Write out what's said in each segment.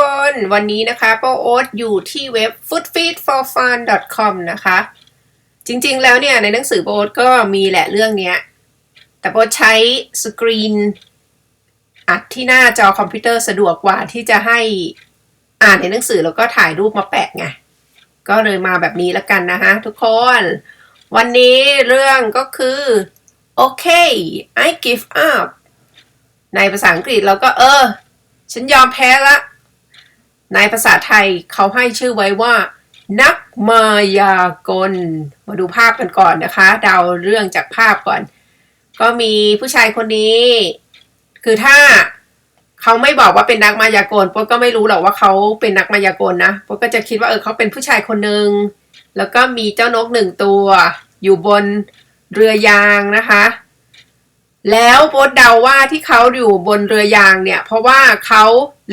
คนวันนี้นะคะป้าโอ๊ตอยู่ที่เว็บ foodfeedforfun.com นะคะ จริงๆแล้วเนี่ยในหนังสือป้าโอ๊ตก็มีแหละเรื่องเนี้ย แต่ป้าโอ๊ตใช้สกรีนอัดที่หน้าจอคอมพิวเตอร์สะดวกกว่าที่จะให้อ่านในหนังสือแล้วก็ถ่ายรูปมาแปะไง ก็เลยมาแบบนี้แล้วกันนะคะทุกคน วันนี้เรื่องก็คือ โอเค I give up ในภาษาอังกฤษเราก็เออ ฉันยอมแพ้ละ ในภาษาไทยเขาให้ชื่อไว้ว่า นักมายากล มาดูภาพกันก่อนนะคะ เดาเรื่องจากภาพก่อน ก็มีผู้ชายคนนี้ คือถ้าเขาไม่บอกว่าเป็นนักมายากลป๊ก็ไม่รู้หรอกว่าเขาเป็นนักมายากลนะป๊ก็จะคิดว่าเออเขาเป็นผู้ชายคนหนึ่งแล้วก็มีเจ้านกหนึ่งตัว อยู่บน เรือยางนะคะ แล้วโบทเดาว่าที่เขาอยู่บนเรือยางเนี่ย เพราะว่าเขา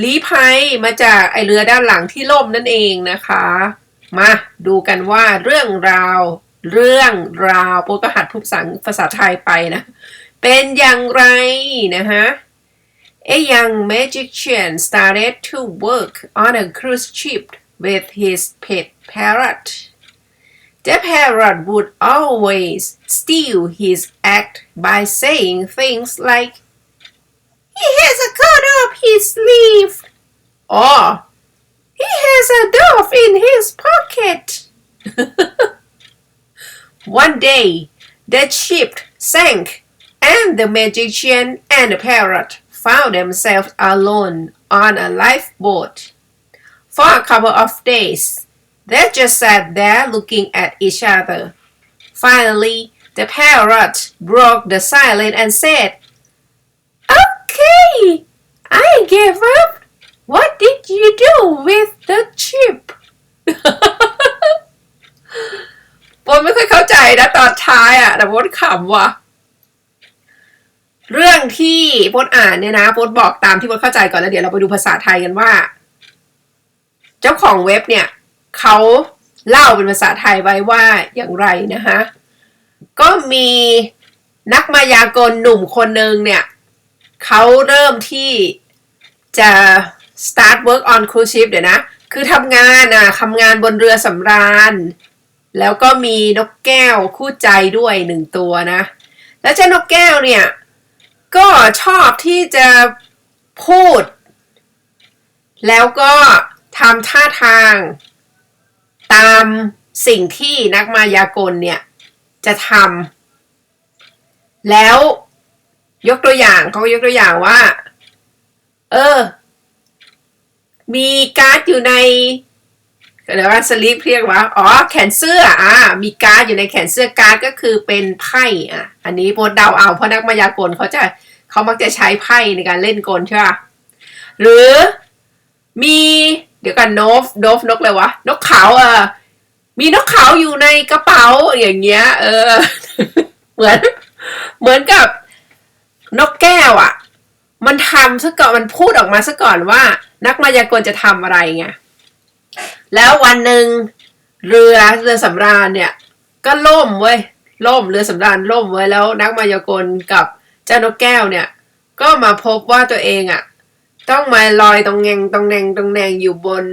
ลี้ภัยมาจากไอเรือด้านหลังที่ล่มนั่นเองนะคะ มาดูกันว่าเรื่องราว เรื่องราวโบทก็หัดพูดภาษาภาษาไทยไปนะ เป็นอย่างไรนะฮะ A young magician started to work on a cruise ship with his pet parrot. The parrot would always steal his act by saying things like, He has a cut up his sleeve, or He has a dove in his pocket. One day, the ship sank, and the magician and the parrot found themselves alone on a lifeboat. For a couple of days, they just sat there looking at each other. Finally, the parrot broke the silence and said, Okay, I gave up. What did you do with the chip? โบนไม่ค่อยเข้าใจนะตอนท้ายอะแต่โบนขำว่ะ เรื่องที่โบนอ่านเนี่ยนะโบนบอกตามที่โบนเข้าใจก่อนแล้วเดี๋ยวเราไปดูภาษาไทยกันว่า เจ้าของเว็บเนี่ย เขาเล่าเป็นภาษาไทยไว้ว่าอย่างไรนะคะก็มีนักมายากลหนุ่มคนหนึ่งเนี่ยเขาเริ่มที่จะ start work on cruise ship เดี๋ยวนะ คือทำงานอะทำงานบนเรือสำราญ แล้วก็มีนกแก้วคู่ใจด้วยหนึ่งตัวนะ แล้วเจ้านกแก้วเนี่ย ก็ชอบที่จะพูด แล้วก็ทำท่าทาง ตามสิ่งที่นักมายากลเนี่ยจะทำแล้วยกตัวอย่างเขายกตัวอย่างว่า เออ มีการ์ดอยู่ในเดี๋ยวว่าสลิปเรียกว่าอ๋อแขนเสื้ออ่ามีการ์ดอยู่ในแขนเสื้อการ์ดก็คือเป็นไพ่อะ อันนี้โบทเดาเอาเพราะนักมายากลเขาจะเขามักจะใช้ไพ่ในการเล่นกลใช่ป่ะหรือมี เดี๋ยวกันโนฟโนฟนกเลยวะ นกขาเออมีนกขาวอยู่ในกระเป๋าอย่างเงี้ย เออ เหมือน เหมือนกับนกแก้วอะ่ะ มันทำซะก่อนมันพูดออกมาซะก่อนว่า นักมายากลจะทำอะไรไงแล้ววันหนึ่งเรือเรือสำราญเนี่ย ก็ล่มเว้ยล่มเรือสำราญล่มเว้ยแล้ว นักมายากลกับเจ้านกแก้วเนี่ย ก็มาพบว่าตัวเองอะ่ะ ต้องมาลอยตรงแงงตรงแงงตรงแงงอยู่บน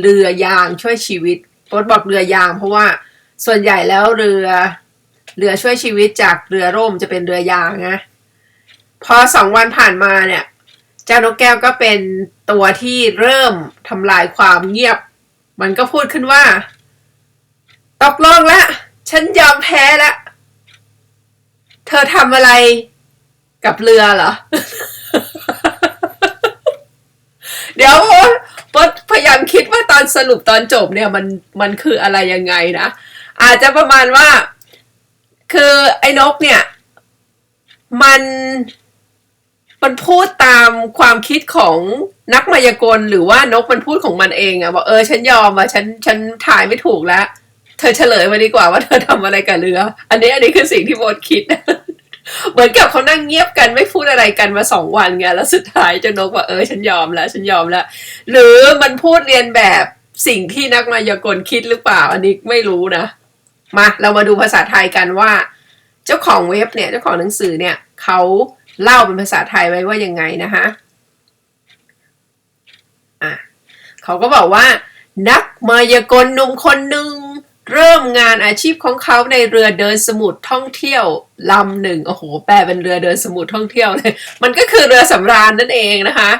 เรือยางช่วยชีวิตโป๊บอกเรือยาง เพราะว่าส่วนใหญ่แล้วเรือเรือช่วยชีวิตจากเรือร่มจะเป็นเรือยางนะพอสองวันผ่านมาเนี่ย เจ้านกแก้วก็เป็นตัวที่เริ่มทำลายความเงียบ มันก็พูดขึ้นว่า ตกลงละ ฉันยอมแพ้ละ เธอทำอะไรกับเรือเหรอ เดี๋ยวปดพยายามคิดว่าตอนสรุปตอนจบเนี่ยมันมันคืออะไรยังไงนะ อาจจะประมาณว่า คือไอ้นกเนี่ย มันมันพูดตามความคิดของนักมายากลหรือว่านกมันพูดของมันเองอะบอกเออฉันยอมอะฉันฉันถ่ายไม่ถูกแล้ว เธอเฉลยมาดีกว่าว่าเธอทำอะไรกับเรือ อันนี้อันนี้คือสิ่งที่โบทคิด มือนกับเขานั่งเงียบกันไม่พูดอะไรกันมาสองวันไงแล้วสุดท้ายเจ้านกว่าเออฉันยอมแล้ว ฉันยอมแล้ว หรือมันพูดเรียนแบบสิ่งที่นักมายากลคิดหรือเปล่า อันนี้ไม่รู้นะ มาเรามาดูภาษาไทยกันว่า เจ้าของเว็บเนี่ยเจ้าของหนังสือเนี่ยเขาเล่าเป็นภาษาไทยไว้ว่ายังไงนะคะอะเขาก็บอกว่า นักมายากลหนุ่มคนหนึ่ง เริ่มงานอาชีพของเขาในเรือเดินสมุทรท่องเที่ยวลำหนึ่งโอ้โห แปลเป็นเรือเดินสมุทรท่องเที่ยวเลย มันก็คือเรือสำราญนั่นเองนะคะ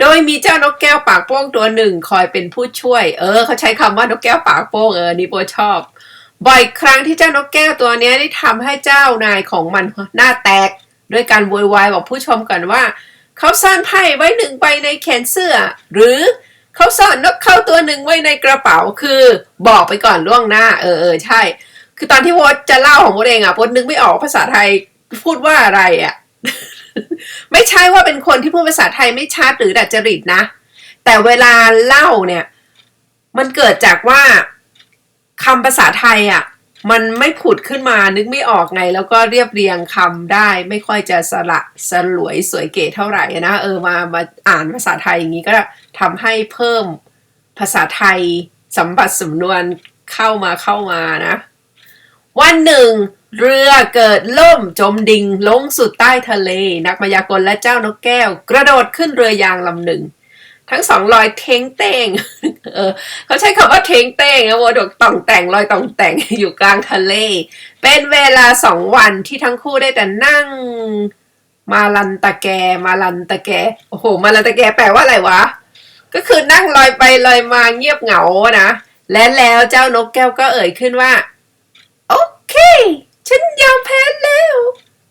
โดยมีเจ้านกแก้วปากโป้งตัวหนึ่งคอยเป็นผู้ช่วย เออ เขาใช้คำว่านกแก้วปากโป้งเออนี่โบชอบ บ่อยครั้งที่เจ้านกแก้วตัวนี้ได้ทำให้เจ้านายของมันหน้าแตก ด้วยการโวยวายบอกผู้ชมกันว่า เขาซ่อนไพ่ไว้หนึ่งใบในแขนเสื้อ หรือ เขาซ่อนนกเข้าตัวหนึ่งไว้ในกระเป๋าคือบอกไปก่อนล่วงหน้า เออเออใช่ คือตอนที่วดจะเล่าของวดเองอะวดนึกไม่ออกภาษาไทยพูดว่าอะไรอะไม่ใช่ว่าเป็นคนที่พูดภาษาไทยไม่ชัดหรือดัดจริตนะ แต่เวลาเล่าเนี่ย มันเกิดจากว่าคำภาษาไทยอะ มันไม่ผุดขึ้นมานึกไม่ออกไง แล้วก็เรียบเรียงคำได้ ไม่ค่อยจะสละสลวยสวยเก๋เท่าไหร่นะเออมามาอ่านภาษาไทยอย่างนี้ก็ทำให้เพิ่มภาษาไทยสัมบัติสำนวนเข้ามาเข้ามานะ วันหนึ่ง เรือเกิดล่มจมดิ่งลงสุดใต้ทะเล นักมายากลและเจ้านกแก้ว กระโดดขึ้นเรือยางลำหนึ่ง ทั้งสองลอยเทงเตงเออเขาใช้คำว่าเทงเตงนะวัวดกต่องแต่งลอยต่องแต่งอยู่กลางทะเล เป็นเวลาสองวันที่ทั้งคู่ได้แต่นั่ง มาลันตะแก มาลันตะแก โอ้โห มาลันตะแกแปลว่าอะไรวะ ก็คือนั่งลอยไปลอยมาเงียบเหงานะ และแล้วเจ้านกแก้วก็เอ่ยขึ้นว่า โอเค ฉันยอมแพ้แล้ว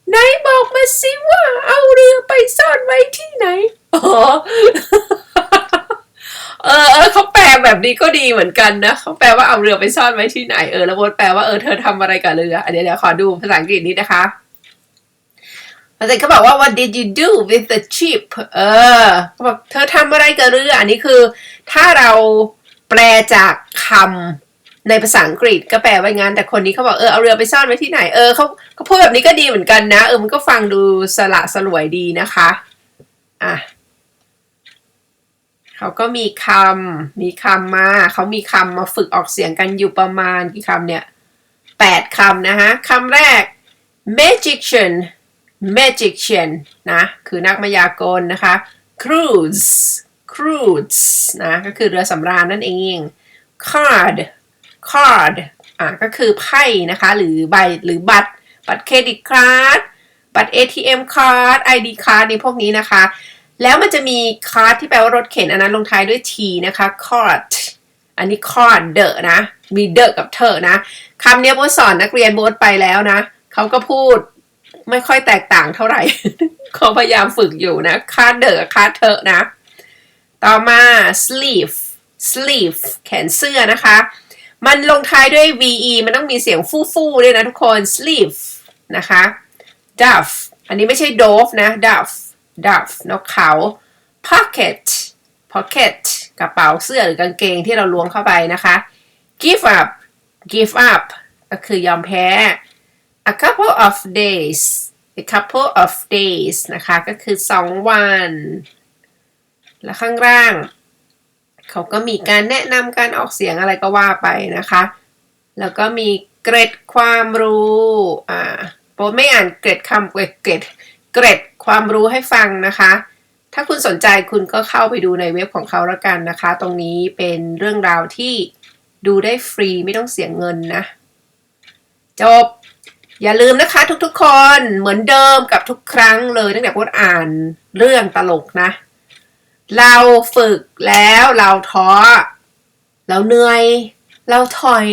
ไหนบอกมาสิว่าเอาเรือไปซ่อนไว้ที่ไหน อ๋อ เออเออเขาแปลแบบนี้ก็ดีเหมือนกันนะเขาแปลว่าเอาเรือไปซ่อนไว้ที่ไหนเออแล้วโบทแปลว่าเออเธอทำอะไรกับเรืออันนี้เดี๋ยวขอดูภาษาอังกฤษนี้นะคะภาษาอังกฤษเขาบอกว่า what did you do with the ship เออเขาบอกเธอทำอะไรกับเรือ อันนี้คือ ถ้าเราแปลจากคำในภาษาอังกฤษก็แปลไว้งั้นแต่คนนี้เขาบอกเออเอาเรือไปซ่อนไว้ที่ไหน เออเขาเขาพูดแบบนี้ก็ดีเหมือนกันนะ เออมันก็ฟังดูสละสลวยดีนะคะ อะ เขาก็มีคำมีคำมาเขามีคำมาฝึกออกเสียงกันอยู่ประมาณกี่คำเนี่ยแปดคำนะคะคำแรก magician magician นะคือนักมายากลนะคะ cruise cruise นะก็คือเรือสำราญนั่นเอง card card อะก็คือไพ่นะคะ หรือใบหรือบัตร บัตรเครดิตการ์ดบัตร ATM card ID card ในพวกนี้นะคะ แล้วมันจะมีคาร์ดที่แปลว่ารถเข็นอันนั้นลงท้ายด้วย t นะคะ cart อันนี้ cart เดอะนะ มีเดอะกับเธอนะคำนี้โบสอนนักเรียนโบทไปแล้วนะ เขาก็พูดไม่ค่อยแตกต่างเท่าไหร่ เขาพยายามฝึกอยู่นะคาร์ดเดอะคาร์ดเธอนะ ต่อมา sleeve sleeve แขนเสื้อนะคะ มันลงท้ายด้วย ve มันต้องมีเสียงฟู่ๆด้วยนะทุกคน sleeve นะคะ duff อันนี้ไม่ใช่ dove นะ duff duff นกเขา pocket pocket กระเป๋าเสื้อหรือกางเกงที่เราล้วงเข้าไปนะคะ give up give up ก็คือยอมแพ้ a couple of days a couple of days นะคะ ก็คือ 2 วัน และข้างล่าง เขาก็มีการแนะนำการออกเสียงอะไรก็ว่าไปนะคะ แล้วก็มีเกร็ดความรู้ อ่าโปไม่อ่านเกร็ดคำเกร็ดเกร็ดเกร็ด ความรู้ให้ฟังนะคะ ถ้าคุณสนใจคุณก็เข้าไปดูในเว็บของเขาแล้วกันนะคะ ตรงนี้เป็นเรื่องราวที่ดูได้ฟรีไม่ต้องเสียเงินนะ จบ อย่าลืมนะคะทุกๆคนเหมือนเดิมกับทุกครั้งเลยตั้งแต่พดอ่านเรื่องตลกนะ เราฝึกแล้วเราท้อ เราเหนื่อย เราถอย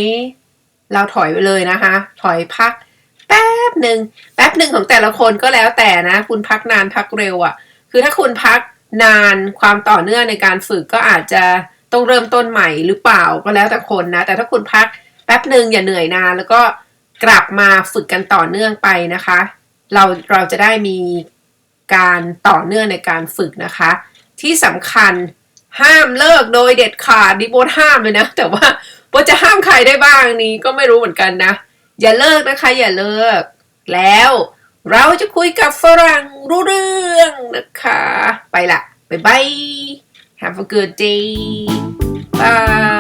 เราถอยไปเลยนะคะ ถอยพัก แป๊บหนึ่งแป๊บหนึ่งของแต่ละคนก็แล้วแต่นะ คุณพักนานพักเร็วอะ่ะ คือถ้าคุณพักนานความต่อเนื่องในการฝึกก็อาจจะต้องเริ่มต้นใหม่หรือเปล่าก็แล้วแต่คนนะ แต่ถ้าคุณพักแป๊บหนึ่งอย่าเหนื่อยนานแล้วก็กลับมาฝึกกันต่อเนื่องไปนะคะ เราเราจะได้มีการต่อเนื่องในการฝึกนะคะ ที่สำคัญห้ามเลิกโดยเด็ดขาดดิโบทห้ามเลยนะ แต่ว่าโบจะห้ามใครได้บ้างนี้ก็ไม่รู้เหมือนกันนะ อย่าเลิกนะคะ อย่าเลิก แล้วเราจะคุยกับฝรั่งรู้เรื่องนะคะ ไปละ บ๊ายบาย have a good day bye